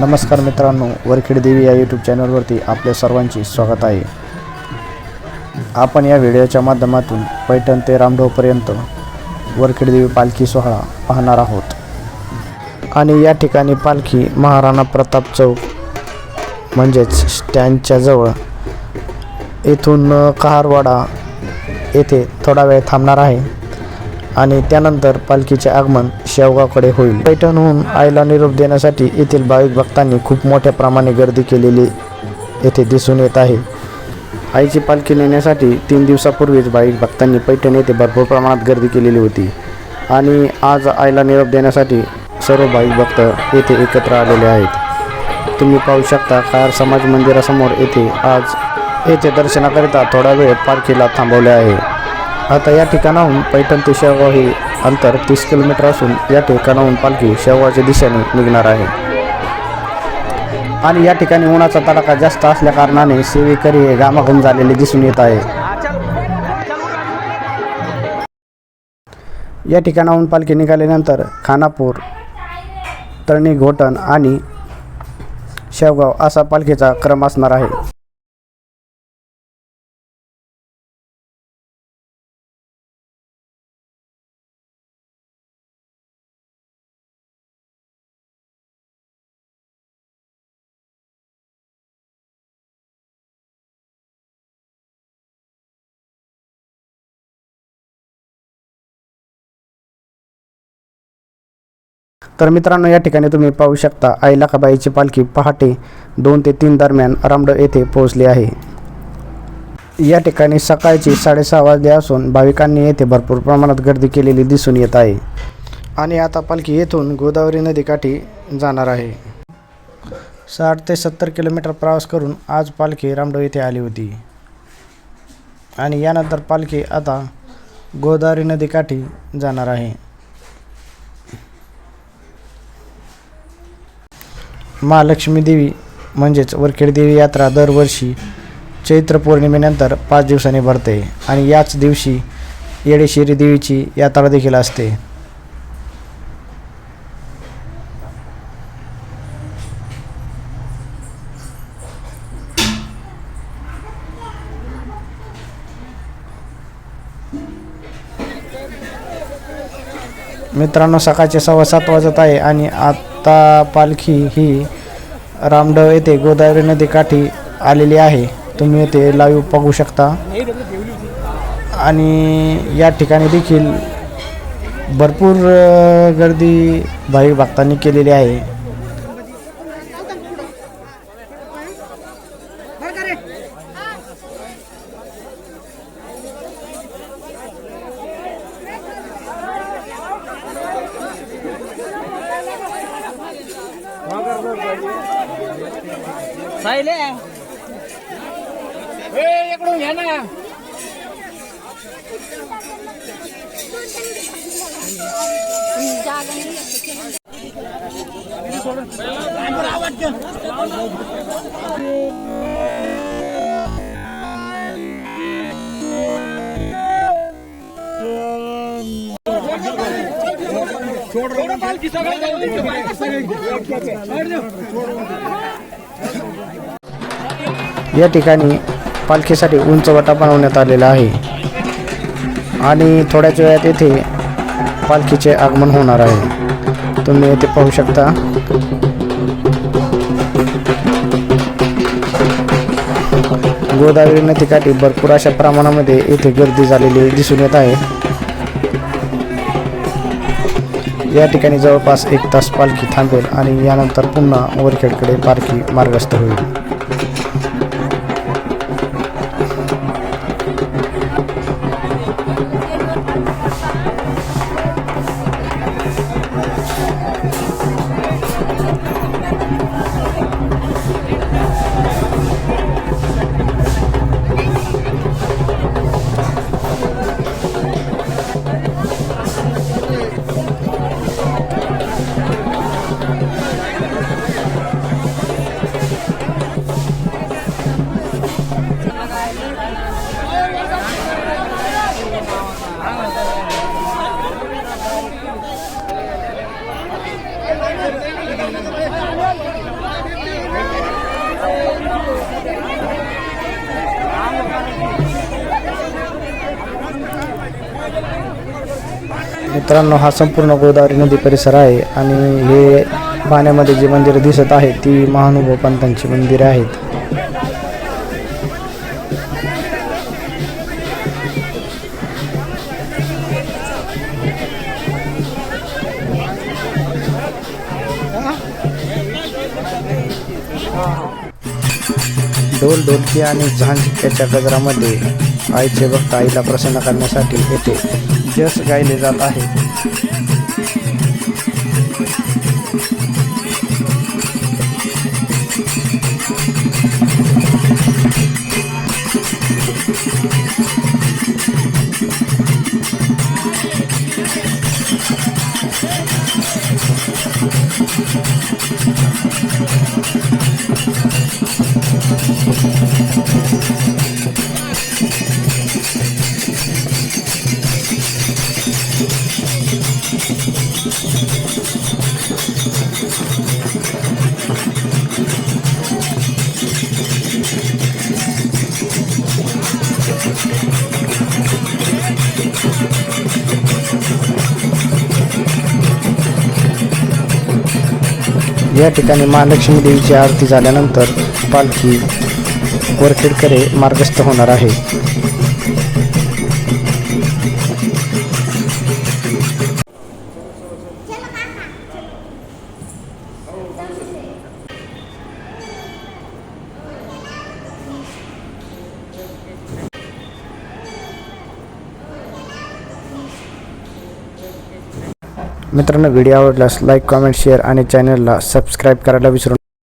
नमस्कार मित्रांनो वरखेड देवी या यूट्यूब चॅनलवरती आपल्या सर्वांचे स्वागत आहे. आपण या व्हिडिओच्या माध्यमातून पैठण ते रामढोपर्यंत वरखेड देवी पालखी सोहळा पाहणार आहोत. आणि या ठिकाणी पालखी महाराणा प्रताप चौक म्हणजेच स्टँडच्या जवळ येथून कहारवाडा येथे थोडा वेळ थांबणार आहे. आणि त्यानंतर पालखीचे आगमन शेवगावकडे होईल. पैठणहून आईला निरोप देण्यासाठी येथील भाविक भक्तांनी खूप मोठ्या प्रमाणे गर्दी केलेली येथे दिसून येत आहे. आईची पालखी नेण्यासाठी तीन दिवसापूर्वीच भाविक भक्तांनी पैठण येथे भरपूर प्रमाणात गर्दी केलेली होती. आणि आज आईला निरोप देण्यासाठी सर्व भाविक भक्त येथे एकत्र आलेले आहेत. तुम्ही पाहू शकता कार समाज मंदिरासमोर येथे आज येथे दर्शनाकरिता थोडा वेळ पालखीला थांबवले आहे. आता या ठिकाणाहून पैठण ते शेवगाव हे अंतर तीस किलोमीटर असून या ठिकाणाहून पालखी शेवगावच्या दिशेने निघणार आहे. आणि या ठिकाणी उन्हाचा तडाखा जास्त असल्या कारणाने सेवेकरी हे घामाघूम झालेले दिसून येत आहे. या ठिकाणाहून पालखी निघाल्यानंतर खानापूर तळणी घोटण आणि शेवगाव असा पालखीचा क्रम असणार आहे. तर मित्रांनो या ठिकाणी तुम्ही पाहू शकता आई लकाबाईची पालखी पहाटे दोन ते तीन दरम्यान रामडव येथे पोहोचली आहे. या ठिकाणी सकाळची साडेसहा वाजले असून भाविकांनी येथे भरपूर प्रमाणात गर्दी केलेली दिसून येत आहे. आणि आता पालखी येथून गोदावरी नदीकाठी जाणार आहे. साठ ते सत्तर किलोमीटर प्रवास करून आज पालखी रामडव येथे आली होती. आणि यानंतर पालखी आता गोदावरी नदीकाठी जाणार आहे. महालक्ष्मी देवी म्हणजेच वरखेड देवी यात्रा दरवर्षी चैत्र पौर्णिमेनंतर पाच दिवसांनी भरते आणि याच दिवशी येडेश्वरी देवीची यात्रा देखील असते. मित्रांनो सकाळचे सव्वा सात वाजत आहे आणि आता पालखी ही रामडव येथे गोदावरी नदीकाठी आलेली आहे. तुम्ही येथे लाईव्ह बघू शकता. आणि या ठिकाणी देखील भरपूर गर्दी भाविक भक्तांनी केलेली आहे. सायले ए इकडून घ्या ना या ठिकाणी पालखीसाठी उंचवटा बनवण्यात आलेला आहे. आणि थोड्याच वेळात येथे पालखीचे आगमन होणार आहे. तुम्ही येथे पाहू शकता. गोदावरी नदीकाठी भरपूर अशा प्रमाणामध्ये येथे गर्दी झालेली दिसून येत आहे. या ठिकाणी जवळपास एक तास पालखी थांबेल आणि यानंतर पुन्हा वरखेडकडे पालखी मार्गस्थ होईल. मित्रांनो हा संपूर्ण गोदावरी नदी परिसर आहे आणि हे पाण्यामध्ये जी मंदिरं दिसत आहेत ती महानुभव पंतांची मंदिरं आहेत. ढोल ढोलकी आणि झांजक्याच्या गजरामध्ये आईचे भक्त आईला प्रसन्न करण्यासाठी येथे जस गायले जात आहे. या ठिकाणी महालक्ष्मी देवीची आरती झाल्यानंतर पालखी वरखेडकडे मार्गस्थ होणार आहे. मित्रांनो व्हिडिओ आवडल्यास लाईक कॉमेंट शेअर आणि चॅनलला सबस्क्राईब करायला विसरू